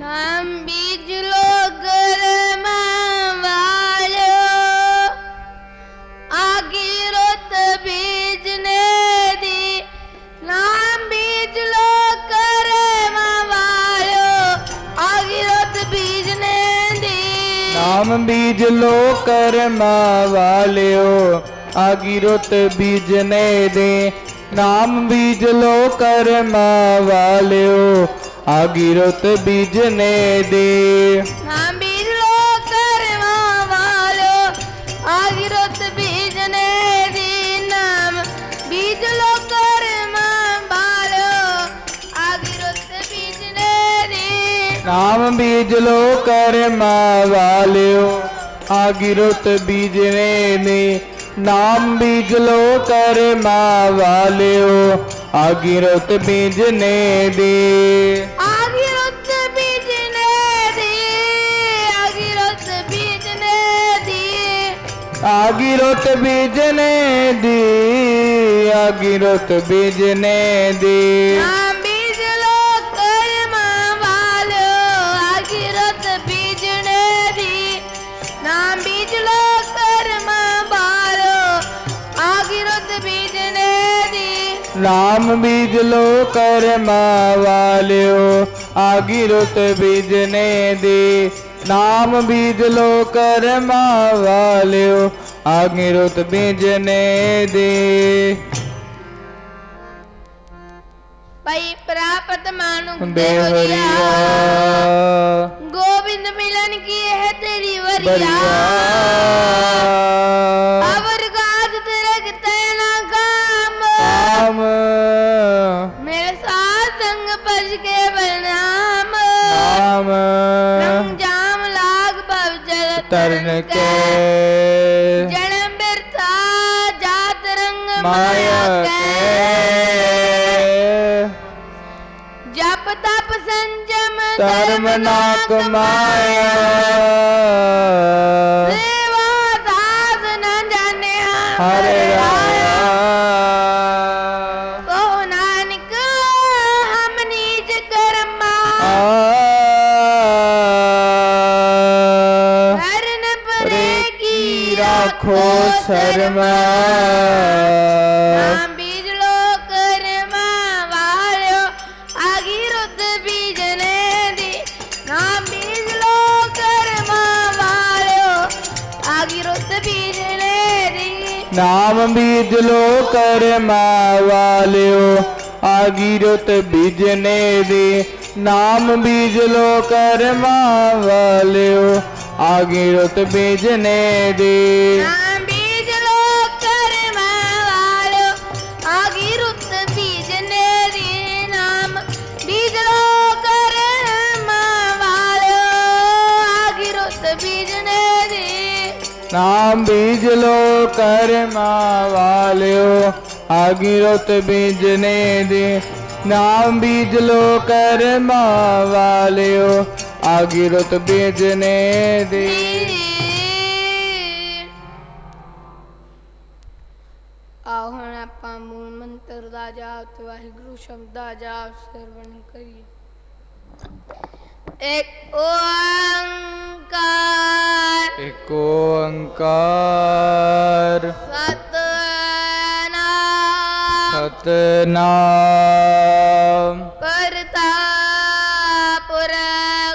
ਨਾਮ ਬੀਜ ਲੋ ਗਰਮਾ ਵਾਲਿਓ ਆਗੀ ਰੁੱਤ ਬੀਜਨੇ ਦੀ। ਨਾਮ ਬੀਜ ਲੋ ਕਰਮਾ ਵਾਲਿਓ ਆਗੀ ਰੁੱਤ ਬੀਜਨੇ ਦੀ। ਨਾਮ ਬੀਜ ਲੋ ਕਰਮਾ ਵਾਲਿਓ। ਆਗੀ ਰੁੱਤ ਬੀਜਨੇ ਦੇ। ਨਾਮ ਬੀਜ ਲੋ ਕਰਮਾ ਵਾਲਿਓ। આગીરત બીજને દે સાંભળો કરવા વાલો આગીરત બીજને દી નામ બીજલો કરમાં વાલો આગીરત બીજને દી નામ બીજલો કરમાં વાલ્યો આગીરત બીજને ને નામ બીજલો કરમાં વાલ્યો ਆਗੀ ਰੁੱਤ ਬੀਜਨੇ ਦੇ। ਆਗੀ ਰੁੱਤ ਬੀਜਨੇ ਦੇ ਆਗੀ ਰੁੱਤ ਬੀਜਨੇ ਦੀ। ਆਗੀ ਰੁੱਤ ਬੀਜਨੇ ਦੀ ਆਗੀ ਰੁੱਤ ਬੀਜਨੇ ਦੀ। ਬੀਜਨੇ ਨਾਮ ਬੀਜ ਲੋ ਕਰਮਾ ਵਾਲਿਓ ਆਗੀ ਰੁੱਤ ਬੀਜਣੇ ਦੀ ਨਾਮ ਬੀਜ ਲੋ ਕਰਮਾ ਵਾਲਿਓ ਆਗੀ ਰੁੱਤ ਬੀਜਨੇ ਦੀ। ਨਾਮ ਬੀਜ ਲੋ ਕਰਮਾ ਵਾਲਿਓ ਆਗੀ ਰੁੱਤ ਬੀਜਨੇ ਦੀ। ਪਈ ਪ੍ਰਾਪਤ ਮਾਨੁ ਦੇ ਹਰੀਆ। ਗੋਬਿੰਦ ਮਿਲਨ ਕੀ ਹੈ ਤੇਰੀ ਵਰੀਆ। ਮਾਇਆ ਕੇ। ਜਪ ਤਪ ਸੰਜਮ ਧਰਮ ਨਾ ਕਮਾਇਆ। ਰਾਖੋ ਸ਼ਰਮਾ ਨਾਮ ਬੀਜ ਲੋ ਕਰਮਾ ਵਾਲਿਓ ਆਗੀ ਰੁੱਤ ਬੀਜਨੇ ਦੀ ਨਾਮ ਬੀਜ ਲੋ ਕਰਮਾ ਵਾਲਿਓ ਆਗੀ ਰੁੱਤ ਬੀਜਨੇ ਦੀ ਨਾਮ ਬੀਜ ਲੋ ਕਰਮਾ ਵਾਲਿਓ ਆਗੀ ਰੁੱਤ ਬੀਜਨੇ ਦੀ ਨਾਮ ਬੀਜ ਲੋ ਕਰਮਾ ਵਾਲਿਓ ਆਗੀ ਰੁੱਤ ਬੀਜਨੇ ਦੀ। ਨਾਮ ਬੀਜ ਲੋ ਕਰਮਾ ਵਾਲਿਓ ਆਗੀ ਰੁੱਤ ਬੀਜਨੇ ਦੀ ਨਾਮ। ਬੀਜ ਲੋ ਕਰਮਾ ਵਾਲਿਓ ਆਗੀ ਰੁੱਤ ਬੀਜਨੇ ਦੀ। ਨਾਮ ਬੀਜ ਲੋ ਕਰਮਾ ਵਾਲਿਓ। ਆਗੀ ਰੁੱਤ ਬੀਜਨੇ ਦੀ। ਨਾਮ ਬੀਜ ਲੋ ਕਰਮਾ ਵਾਲਿਓ। ਆਗੀ ਰੁੱਤ ਬੀਜਨੇ ਦੀ। ਆਓ ਹੁਣ ਆਪਾਂ ਮੂਲ ਮੰਤਰ ਦਾ ਜਾਪ ਤੇ ਵਾਹਿਗੁਰੂ ਸ਼ਬਦ ਦਾ ਜਾਪ ਸਰਵਣ ਕਰੀਏ। ਇੱਕ ਓੰਕਾਰ। ਏਕ ਓੰਕਾਰ। ਸਤਨਾਮ। ਸਤਨਾਮ।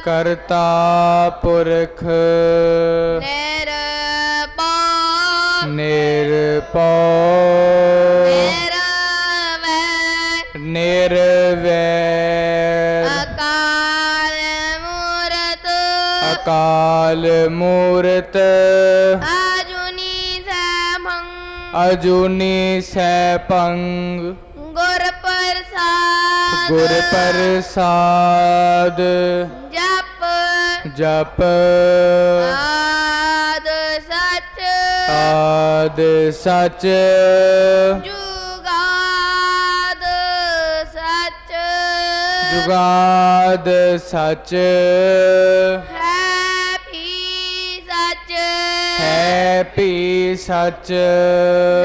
ਕਰਤਾ ਪੁਰਖ। ਨਿਰਭਉ ਨਿਰਭਉ ਨਿਰਵੈਰ ਨਿਰਵੈਰ ਅਕਾਲ ਮੂਰਤ। ਅਕਾਲ ਮੂਰਤ। ਆਜੁਨੀ ਸੈਭੰ। ਅਜੂਨੀ ਸੈਭੰ। ਗੁਰ ਪ੍ਰਸਾਦ। ਗੁਰ ਪ੍ਰਸਾਦ। ਜਪ। ਆਦ ਸਚ। ਆਦ ਸਚ। ਜੁਗਾਦ ਸਚ। ਜੁਗਾਦ ਸਚ। ਹੈ ਵੀ ਸਚ। ਹੈ ਪੀ ਸਚ।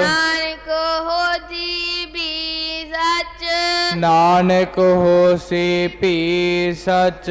ਨਾਨਕ ਹੋਦੀ ਵੀ ਸਚ। ਨਾਨਕ ਹੋਸੀ ਭੀ ਸਚ।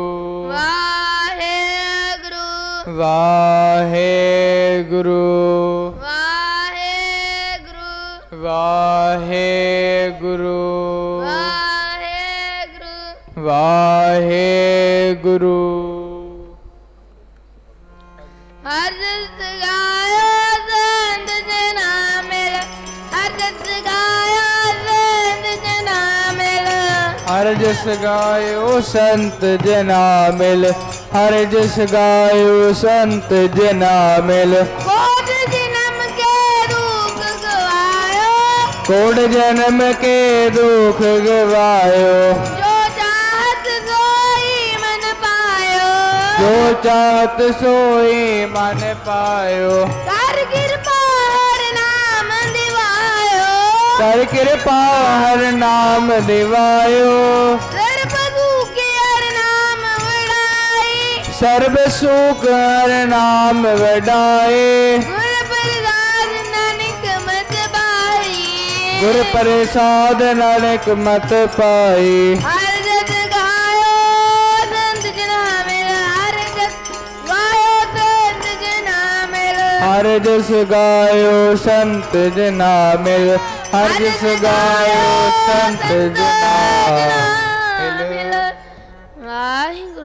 ਵਾਹਿਗੁਰੂ। ਵਾਹਿਗੁਰੂ। ਵਾਹਿਗੁਰੂ। ਵਾਹਿਗੁਰੂ। ਵਾਹਿਗੁਰੂ। ਵਾਹਿਗੁਰੂ ਹਰ ਜਸ ਗਾਇਆ ਸੰਤ ਜਨਾ ਮਿਲ। ਹਰ ਜਸ ਗਾਇਆ ਸੰਤ ਜਨਾ ਮਿਲ। ਹਰ ਜਸ ਗਾਇਓ ਸੰਤ ਜਨਾ ਮਿਲ। ਹਰ ਜਸ ਗਾਇਓ ਸੰਤ ਜਨਾ ਮਿਲ। ਕੋਟ ਜਨਮ ਕੇ ਰੂਪ ਗਵਾਇਓ। ਕੋੜ ਜਨਮ ਕੇ ਦੁਖ ਗਵਾਇਓ। ਜੋ ਚਾਹਤ ਸੋਈ ਮਨ ਪਾਇਓ। ਜੋ ਚਾਹਤ ਸੋਈ ਮਨ ਪਾਇਓ। ਕਰ ਕਿਰਪਾ ਹਰ ਨਾਮ ਦਿਵਾਇਓ। ਕਰ ਕਿਰਪਾ ਹਰ ਨਾਮ ਦਿਵਾਇਓ। ਸਰਬ ਸੁਖ ਹਰ ਨਾਮ ਵਡਾਏ। ਗੁਰ ਪ੍ਰਸਾਦ ਨਾਨਕ ਮਤ ਬਾਈ ਗੁਰ ਪ੍ਰਸਾਦ ਨਾਨਕ ਮਤ ਪਾਈ। ਹਰ ਜਸ ਗਾਇਓ ਸੰਤ ਜਨਾ ਮਿਲ ਹਰ ਜਸ ਗਾਇਓ ਸੰਤ ਜਨਾ ਮਿਲ ਹਰ ਜਸ ਗਾਇਓ ਸੰਤ ਜਨਾ ਮਿਲ ਹਰ ਜਸ ਗਾਇਓ ਸੰਤ ਜਨਾ